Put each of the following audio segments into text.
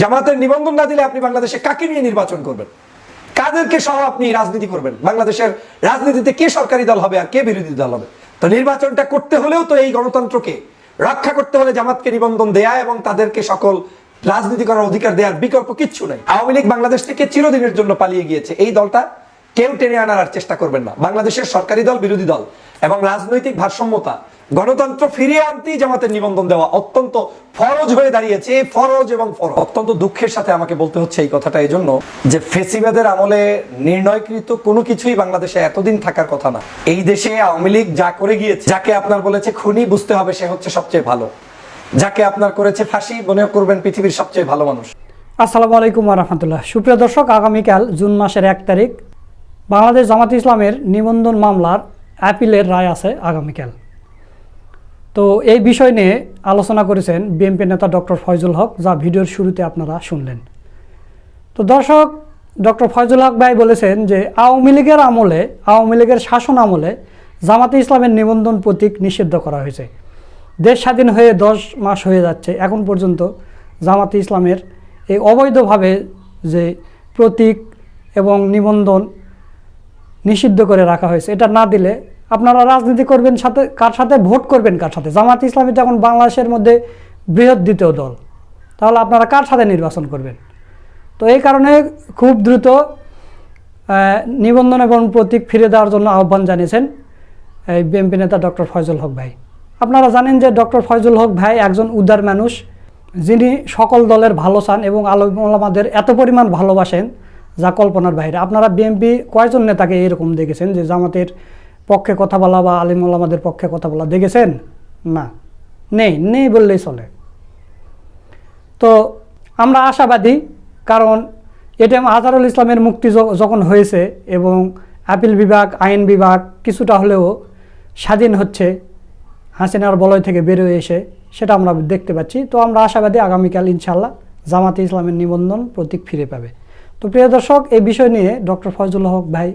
জামাতের নিবন্ধন না দিলে আপনি বাংলাদেশে কাকে নিয়ে নির্বাচন করবেন? কাদেরকে সহ আপনি রাজনীতি করবেন? বাংলাদেশের রাজনীতিতে কে সরকারি দল হবে আর কে বিরোধী দল হবে? তো নির্বাচনটা করতে হলেও তো এই গণতন্ত্রকে রক্ষা করতে হলে জামাতকে নিবন্ধন দেয়া এবং তাদেরকে সকল রাজনীতি করার অধিকার দেওয়ার বিকল্প কিচ্ছু নাই। আওয়ামী লীগ বাংলাদেশ থেকে চিরদিনের জন্য পালিয়ে গিয়েছে। এই দলটা কেউ টেনে আনার চেষ্টা করবেন না। বাংলাদেশের সরকারি দল, বিরোধী দল এবং রাজনৈতিক ভারসাম্যতা গণতন্ত্র ফিরিয়ে আনতেই জামাতের নিবন্ধন দেওয়া অত্যন্ত ফরজ হয়ে দাঁড়িয়েছে ফরজ এবং ফরজ। অত্যন্ত দুঃখের সাথে আমাকে বলতে হচ্ছে এই কথাটা এই জন্য যে ফেসিবাদের আমলে নির্ণয়কৃত কোনো কিছুই বাংলাদেশে এতদিন থাকার কথা না। এই দেশে আওয়ামী লীগ যা করে গিয়েছে, যাকে আপনার বলেছে খুনি বুঝতে হবে সে হচ্ছে সবচেয়ে ভালো। যাকে আপনার করেছে ফাঁসি মনে করবেন পৃথিবীর সবচেয়ে ভালো মানুষ। আসসালামু আলাইকুম রহমতুল্লাহ। সুপ্রিয় দর্শক, আগামীকাল জুন মাসের এক তারিখ বাংলাদেশ জামাত ইসলামের নিবন্ধন মামলার অ্যাপিলের রায় আছে আগামীকাল। তো এই বিষয় নিয়ে আলোচনা করেছেন বিএনপি নেতা ডক্টর ফয়জুল হক, যা ভিডিওর শুরুতে আপনারা শুনলেন। তো দর্শক, ডক্টর ফয়জুল হক ভাই বলেছেন যে আওয়ামী লীগের আমলে, আওয়ামী লীগের শাসন আমলে জামাতে ইসলামের নিবন্ধন প্রতীক নিষিদ্ধ করা হয়েছে। দেশ স্বাধীন হয়ে দশ মাস হয়ে যাচ্ছে, এখন পর্যন্ত জামাতে ইসলামের এই অবৈধভাবে যে প্রতীক এবং নিবন্ধন নিষিদ্ধ করে রাখা হয়েছে, এটা না দিলে আপনারা রাজনীতি করবেন সাথে, কার সাথে? ভোট করবেন কার সাথে? জামাত ইসলামী যখন বাংলাদেশের মধ্যে বৃহৎ দ্বিতীয় দল, তাহলে আপনারা কার সাথে নির্বাচন করবেন? তো এই কারণে খুব দ্রুত নিবন্ধন এবং প্রতীক ফিরে দেওয়ার জন্য আহ্বান জানিয়েছেন এই বিএনপি নেতা ডক্টর ফয়জুল হক ভাই। আপনারা জানেন যে ডক্টর ফয়জুল হক ভাই একজন উদার মানুষ, যিনি সকল দলের ভালো চান এবং আলমাদের এত পরিমাণ ভালোবাসেন যা কল্পনার বাইরে। আপনারা বিএনপি কয়জন নেতাকে এরকম দেখেছেন যে জামাতের পক্ষে কথা বলা বা আলিম ওলামাদের পক্ষে কথা বলা, দেখেছেন? না। নেই নেই বললেই চলে। তো আমরা আশাবাদী, কারণ এটিএম আজহারুল ইসলামের মুক্তি যখন হয়েছে এবং আপিল বিভাগ, আইন বিভাগ কিছুটা হলেও স্বাধীন হচ্ছে, হাসিনার বলয় থেকে বেরোয় এসে, সেটা আমরা দেখতে পাচ্ছি। তো আমরা আশাবাদী আগামীকাল ইনশাল্লাহ জামাতে ইসলামের নিবন্ধন প্রতীক ফিরে পাবে। তো প্রিয় দর্শক, এই বিষয় নিয়ে ডক্টর ফয়জুল হক ভাই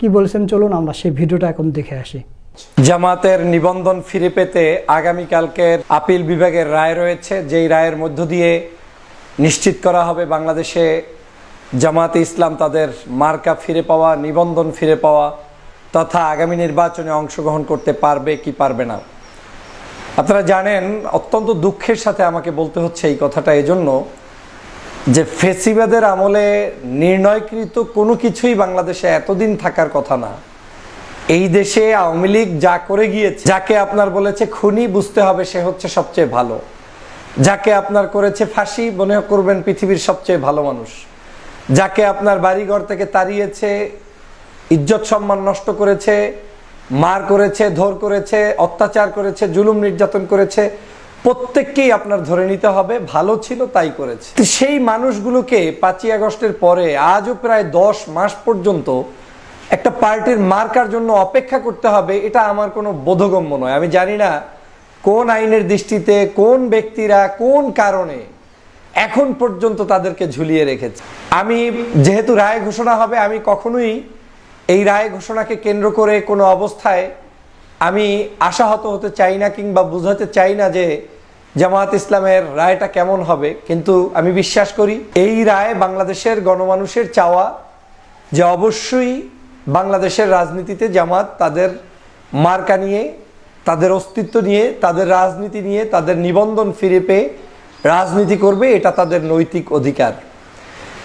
কি বলেছেন? চলুন আমরা সেই ভিডিওটা এখন দেখে আসি। জামাতের নিবন্ধন ফিরে পেতে আগামীকালকের আপিল বিভাগের রায় রয়েছে। যেই রায়ের মধ্য দিয়ে নিশ্চিত করা হবে বাংলাদেশে জামাতে ইসলাম তাদের মার্কা ফিরে পাওয়া, নিবন্ধন ফিরে পাওয়া তথা আগামী নির্বাচনে অংশগ্রহণ করতে পারবে কি পারবে না। আপনারা জানেন, অত্যন্ত দুঃখের সাথে আমাকে বলতে হচ্ছে এই কথাটা। এজন্য যে ফেসিবাদের আমলে নির্ণয়কৃত কোনো কিছুই বাংলাদেশে এতদিন থাকার কথা না। এই দেশে আওয়ামী লীগ যা করে গিয়েছে, যাকে আপনার বলেছে খুনি, বুঝতে হবে সে হচ্ছে সবচেয়ে ভালো। যাকে আপনার করেছে ফাঁসি, মনে করবেন পৃথিবীর সবচেয়ে ভালো মানুষ। যাকে আপনার বাড়িঘর থেকে তাড়িয়েছে, ইজ্জত সম্মান নষ্ট করেছে, মার করেছে, ধর করেছে, অত্যাচার করেছে, জুলুম নির্যাতন করেছে প্রত্যেককেই আপনার ধরে নিতে হবে, ভালো ছিল তাই করেছে। সেই মানুষগুলোকে পাঁচই আগস্টের পরে, আজও প্রায় দশ মাস পর্যন্ত একটা পার্টির মার্কার জন্য অপেক্ষা করতে হবে, এটা আমার কোনো বোধগম্য নয়। আমি জানি না কোন আইনের দৃষ্টিতে, কোন ব্যক্তিরা, কোন কারণে এখন পর্যন্ত তাদেরকে ঝুলিয়ে রেখেছে। আমি যেহেতু রায় ঘোষণা হবে, আমি কখনোই এই রায় ঘোষণাকে কেন্দ্র করে কোনো অবস্থায় আমি আশাহত হতে চাই না কিংবা বুঝাতে চাই না যে জামায়াত ইসলামের রায়টা কেমন হবে, কিন্তু আমি বিশ্বাস করি এই রায় বাংলাদেশের গণমানুষের চাওয়া যে অবশ্যই বাংলাদেশের রাজনীতিতে জামাত তাদের মার্কা নিয়ে, তাদের অস্তিত্ব নিয়ে, তাদের রাজনীতি নিয়ে, তাদের নিবন্ধন ফিরে পেয়ে রাজনীতি করবে, এটা তাদের নৈতিক অধিকার।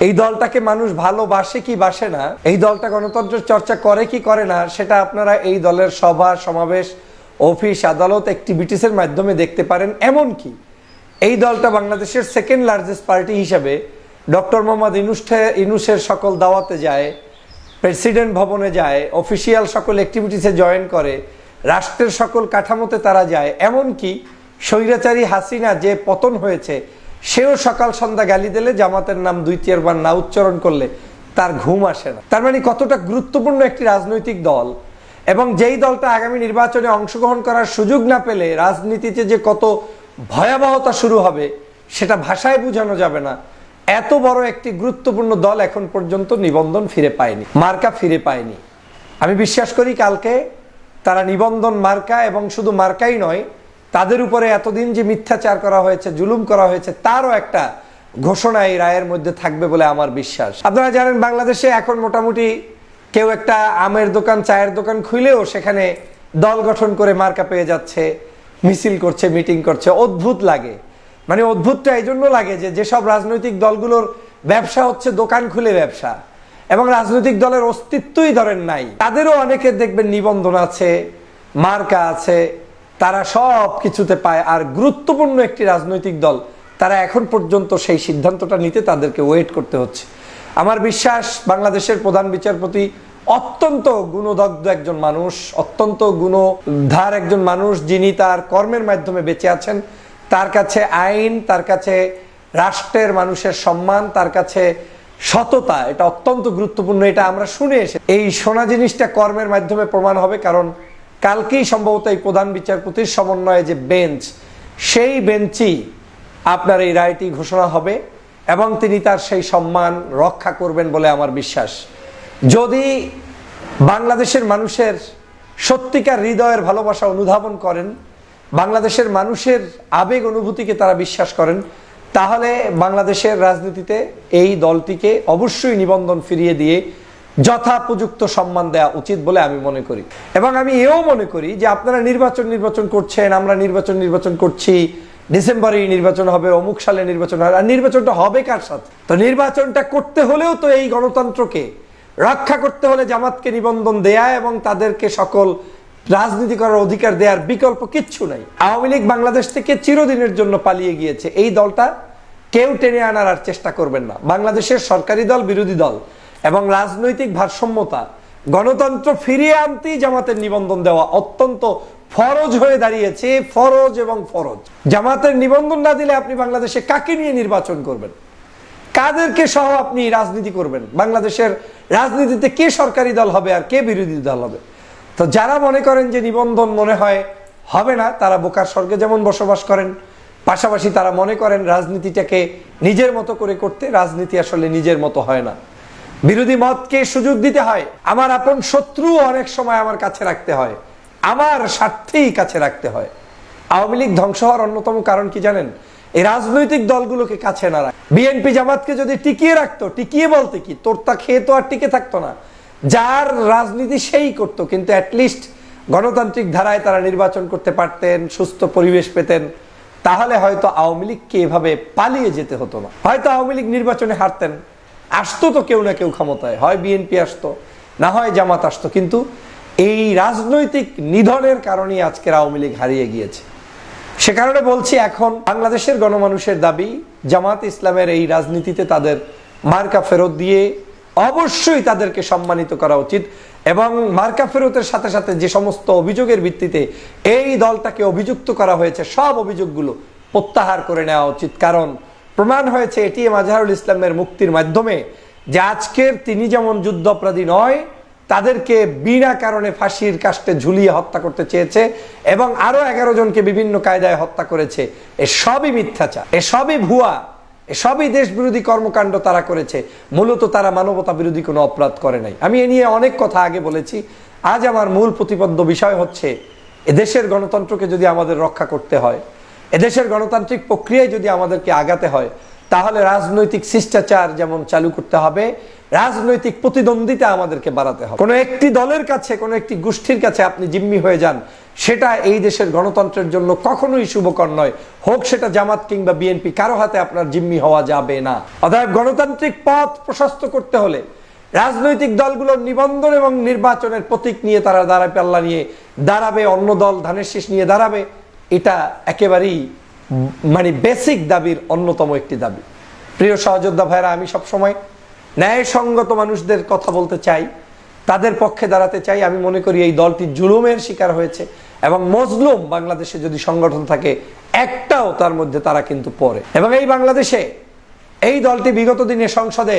এই দলটাকে মানুষ ভালোবাসে কি বাসে না? এই দলটা গণতন্ত্রের চর্চা করে কি করে না, সেটা আপনারা এই দলের সভা, সমাবেশ, অফিস, আদালত অ্যাক্টিভিটিসের মাধ্যমে দেখতে পারেন। এমন কি এই দলটা বাংলাদেশের সেকেন্ড লার্জেস্ট পার্টি হিসাবে ডক্টর মোহাম্মদ ইনুষ্ঠে ইনুসের সকল দাওয়াতে যায় প্রেসিডেন্ট ভবনে যায় অফিসিয়াল সকল অ্যাক্টিভিটিসে জয়েন করে, রাষ্ট্রের সকল কাঠামোতে তারা যায়। এমনকি স্বৈরাচারী হাসিনা যে পতন হয়েছে সেও সকাল সন্ধ্যা গালি দিলে জামাতের নাম দুই তিনবার না উচ্চারণ করলে তার ঘুম আসে না। তার মানে কতটা গুরুত্বপূর্ণ একটি রাজনৈতিক দল এবং যেই দলটা আগামী নির্বাচনে অংশগ্রহণ করার সুযোগ না পেলে রাজনীতিতে যে কত ভয়াবহতা শুরু হবে সেটা ভাষায় বোঝানো যাবে না। এত বড় একটি গুরুত্বপূর্ণ দল এখন পর্যন্ত নিবন্ধন ফিরে পায়নি, মার্কা ফিরে পায়নি। আমি বিশ্বাস করি কালকে তারা নিবন্ধন মার্কা এবং শুধু মার্কাই নয় তাদের উপরে এতদিন যে মিথ্যাচার করা হয়েছে, জুলুম করা হয়েছে, তারও একটা ঘোষণা এই রায়ের মধ্যে থাকবে বলে আমার বিশ্বাস। আপনারা জানেন, বাংলাদেশে এখন মোটামুটি কেউ একটা আমের দোকান, চায়ের দোকান খুলেও সেখানে দল গঠন করে মার্কা পেয়ে যাচ্ছে, মিছিল করছে, মিটিং করছে। অদ্ভুত লাগে। মানে অদ্ভুতটা এই জন্য লাগে যে যেসব রাজনৈতিক দলগুলোর ব্যবসা হচ্ছে দোকান খুলে ব্যবসা, এবং রাজনৈতিক দলের অস্তিত্বই ধরেন নাই। তাদেরও অনেকে দেখবেন নিবন্ধন আছে, মার্কা আছে তারা সব কিছুতে পায়। আর গুরুত্বপূর্ণ একটি রাজনৈতিক দল, তারা এখন পর্যন্ত সেই সিদ্ধান্তটা নিতে তাদেরকে ওয়েট করতে হচ্ছে। আমার বিশ্বাস, বাংলাদেশের প্রধান বিচারপতি অত্যন্ত গুণদগ্ধ একজন মানুষ, অত্যন্ত গুণধার একজন মানুষ, যিনি তার কর্মের মাধ্যমে বেঁচে আছেন। তার কাছে আইন, তার কাছে রাষ্ট্রের মানুষের সম্মান, তার কাছে সততা, এটা অত্যন্ত গুরুত্বপূর্ণ, এটা আমরা শুনে এসে এই সোনা জিনিসটা কর্মের মাধ্যমে প্রমাণ হবে, কারণ কালকেই সম্ভবত এই প্রধান বিচারপতির সমন্বয়ে যে বেঞ্চ, সেই বেঞ্চই আপনার এই রায়টি ঘোষণা হবে এবং তিনি তার সেই সম্মান রক্ষা করবেন বলে আমার বিশ্বাস। যদি বাংলাদেশের মানুষের সত্যিকার হৃদয়ের ভালোবাসা অনুধাবন করেন, বাংলাদেশের মানুষের আবেগ অনুভূতিকে তারা বিশ্বাস করেন, তাহলে বাংলাদেশের রাজনীতিতে এই দলটিকে অবশ্যই নিবন্ধন ফিরিয়ে দিয়ে যথাপযুক্ত সম্মান দেওয়া উচিত বলে আমি মনে করি। এবং আমি এও মনে করি যে আপনারা নির্বাচন নির্বাচন করছেন, আমরা নির্বাচন নির্বাচন করছি ডিসেম্বরে নির্বাচন হবে, অমুক সালে নির্বাচন হবে আর নির্বাচনটা হবে কার সাথে? তো নির্বাচনটা করতে হলেও তো এই গণতন্ত্রকে রক্ষা করতে হলে জামাতকে নিবন্ধন দেয়া এবং তাদেরকে সকল রাজনীতি করার অধিকার দেওয়ার বিকল্প কিচ্ছু নাই। আওয়ামী লীগ বাংলাদেশ থেকে চিরদিনের জন্য পালিয়ে গিয়েছে। এই দলটা কেউ টেনে আনার আর চেষ্টা করবেন না। বাংলাদেশের সরকারি দল, বিরোধী দল এবং রাজনৈতিক ভারসাম্যতা, গণতন্ত্র ফিরিয়ে আনতেই জামাতের নিবন্ধন দেওয়া অত্যন্ত ফরজ হয়ে দাঁড়িয়েছে, ফরজ এবং ফরজ। জামাতের নিবন্ধন না দিলে আপনি বাংলাদেশে কাকে নিয়ে নির্বাচন করবেন? কাদেরকে সহ আপনি রাজনীতি করবেন? বাংলাদেশের রাজনীতিতে কে সরকারি দল হবে আর কে বিরোধী দল হবে? তো যারা মনে করেন যে নিবন্ধন মনে হয় হবে না, তারা বোকার স্বর্গে যেমন বসবাস করেন, পাশাপাশি তারা মনে করেন রাজনীতিটাকে নিজের মতো করে করতে রাজনীতি আসলে নিজের মতো হয় না। বিরোধী মতকে সুযোগ দিতে হয়। আমার আপন শত্রু অনেক সময় আমার কাছে রাখতে হয়। আমার স্বার্থেই কাছে রাখতে হয়। আওয়ামী লীগ ধ্বংস হওয়ার অন্যতম কারণ কি জানেন? এই রাজনৈতিক দলগুলোকে কাছে না রাখ। বিএনপি জামাতকে যদি টিকিয়ে রাখতো, টিকিয়ে বলতে কি? তোর তা খেয়ে তো আর টিকে থাকতো না। যার রাজনীতি সেই করতো, কিন্তু অ্যাটলিস্ট গণতান্ত্রিক ধারায় তারা নির্বাচন করতে পারতেন, সুস্থ পরিবেশ পেতেন। তাহলে হয়তো আওয়ামী লীগকে এভাবে পালিয়ে যেতে হতো না। হয়তো আওয়ামী লীগ নির্বাচনে হারতেন। আসতো তো কেউ না কেউ ক্ষমতায়। হয় বিএনপি আসতো, না হয় জামাত আসতো। কিন্তু এই রাজনৈতিক নিধনের কারণেই আজকের আওয়ামী লীগ হারিয়ে গিয়েছে। সে কারণে বলছি এখন বাংলাদেশের গণমানুষের দাবি, জামাত ইসলামের এই রাজনীতিতে তাদের মার্কা ফেরত দিয়ে অবশ্যই তাদেরকে সম্মানিত করা উচিত এবং মার্কা ফেরতের সাথে সাথে যে সমস্ত অভিযোগের ভিত্তিতে এই দলটাকে অভিযুক্ত করা হয়েছে, সব অভিযোগগুলো প্রত্যাহার করে নেওয়া উচিত। কারণ প্রমাণ হয়েছে এটিএম আজহারুল ইসলামের মুক্তির মাধ্যমে যে আজকের তিনি যেমন যুদ্ধ অপরাধী নয়, তাদেরকে বিনা কারণে ফাঁসির কাস্টে ঝুলিয়ে হত্যা করতে চেয়েছে এবং আরও এগারো জনকে বিভিন্ন কায়দায় হত্যা করেছে। এ সবই মিথ্যাচার, এ সবই ভুয়া, এ সবই দেশ বিরোধী কর্মকাণ্ড তারা করেছে। মূলত তারা মানবতা বিরোধী কোনো অপরাধ করে নাই। আমি এ নিয়ে অনেক কথা আগে বলেছি। আজ আমার মূল প্রতিপাদ্য বিষয় হচ্ছে এদেশের গণতন্ত্রকে যদি আমাদের রক্ষা করতে হয় এদেশের গণতান্ত্রিক প্রক্রিয়ায় যদি আমাদেরকে আগাতে হয়, তাহলে রাজনৈতিক শিষ্টাচার যেমন চালু করতে হবে, রাজনৈতিক প্রতিদ্বন্দ্বিতা আমাদেরকে বাড়াতে হবে। কোনো একটি দলের কাছে, কোনো একটি গোষ্ঠীর কাছে আপনি জিম্মি হয়ে যান, সেটা এই দেশের গণতন্ত্রের জন্য কখনোই শুভকর নয়। হোক সেটা জামাত কিংবা বিএনপি, কারও হাতে আপনার জিম্মি হওয়া যাবে না। অতএব গণতান্ত্রিক পথ প্রশস্ত করতে হলে রাজনৈতিক দলগুলোর নিবন্ধন এবং নির্বাচনের প্রতীক নিয়ে তারা দাঁড়াবে পাল্লা নিয়ে দাঁড়াবে, অন্য দল ধানের শীষ নিয়ে দাঁড়াবে। এটা একেবারেই মানে বেসিক দাবির অন্যতম একটি দাবি। প্রিয় সহযোদ্ধা ভাইরা আমি সবসময় ন্যায়সঙ্গত মানুষদের কথা বলতে চাই, তাদের পক্ষে দাঁড়াতে চাই। আমি মনে করি এই দলটি জুলুমের শিকার হয়েছে এবং মজলুম বাংলাদেশে যদি সংগঠন থাকে, একটাও তার মধ্যে তারা কিন্তু পড়ে। এবং এই বাংলাদেশে এই দলটি বিগত দিনে সংসদে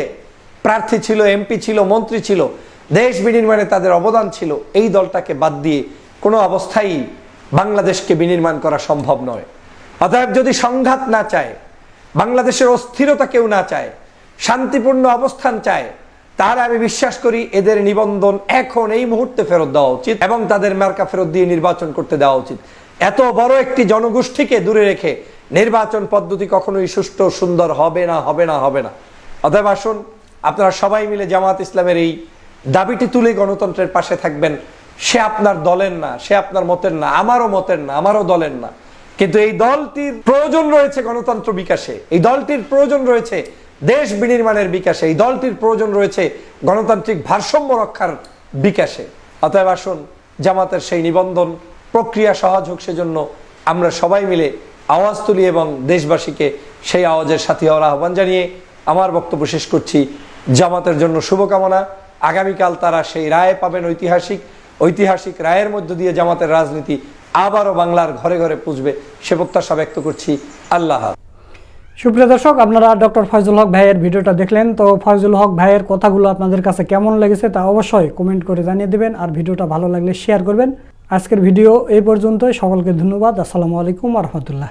প্রার্থী ছিল, এমপি ছিল, মন্ত্রী ছিল, দেশ বিনির্মাণে তাদের অবদান ছিল। এই দলটাকে বাদ দিয়ে কোনো অবস্থায় বাংলাদেশকে বিনির্মাণ করা সম্ভব নয়। অতএব যদি সংঘাত না চায়, বাংলাদেশের অস্থিরতা কেউ না চায়, শান্তিপূর্ণ অবস্থান চায়, তাহলে আমি বিশ্বাস করি এদের নিবন্ধন এখন এই মুহূর্তে ফেরত দেওয়া উচিত এবং তাদের মার্কা ফেরত দিয়ে নির্বাচন করতে দেওয়া উচিত। এত বড় একটি জনগোষ্ঠীকে দূরে রেখে নির্বাচন পদ্ধতি কখনোই সুষ্ঠু, সুন্দর হবে না হবে না হবে না। অতএব আসুন, আপনারা সবাই মিলে জামাত ইসলামের এই দাবিটি তুলে গণতন্ত্রের পাশে থাকবেন। সে আপনার দলের না, সে আপনার মতের না, আমারও মতের না, আমারও দলের না। কিন্তু এই দলটির প্রয়োজন রয়েছে গণতন্ত্র বিকাশে, এই দলটির প্রয়োজন রয়েছে দেশ বিনির্মাণের বিকাশে, এই দলটির প্রয়োজন রয়েছে গণতান্ত্রিক ভারসাম্য রক্ষার বিকাশে। অতএব আসুন, জামাতের সেই নিবন্ধন প্রক্রিয়া সহজ হোক সেজন্য আমরা সবাই মিলে আওয়াজ তুলি এবং দেশবাসীকে সেই আওয়াজের সাথে হওয়ার আহ্বান জানিয়ে আমার বক্তব্য শেষ করছি। জামাতের জন্য শুভকামনা। আগামীকাল তারা সেই রায় পাবেন ঐতিহাসিক ঐতিহাসিক রায়ের মধ্য দিয়ে জামাতের রাজনীতি আবারও বাংলার ঘরে ঘরে পুজবে, সে প্রত্যাশা ব্যক্ত করছি আল্লাহ সুপ্রিয় দর্শক, আপনারা ডক্টর ফয়জুল হক ভাইয়ের ভিডিওটা দেখলেন। তো ফয়জুল হক ভাইয়ের কথাগুলো আপনাদের কাছে কেমন লেগেছে তা অবশ্যই কমেন্ট করে জানিয়ে দেবেন আর ভিডিওটা ভালো লাগলে শেয়ার করবেন। আজকের ভিডিও এই পর্যন্তই। সকলকে ধন্যবাদ। আসসালামু আলাইকুম রহমতুল্লাহ।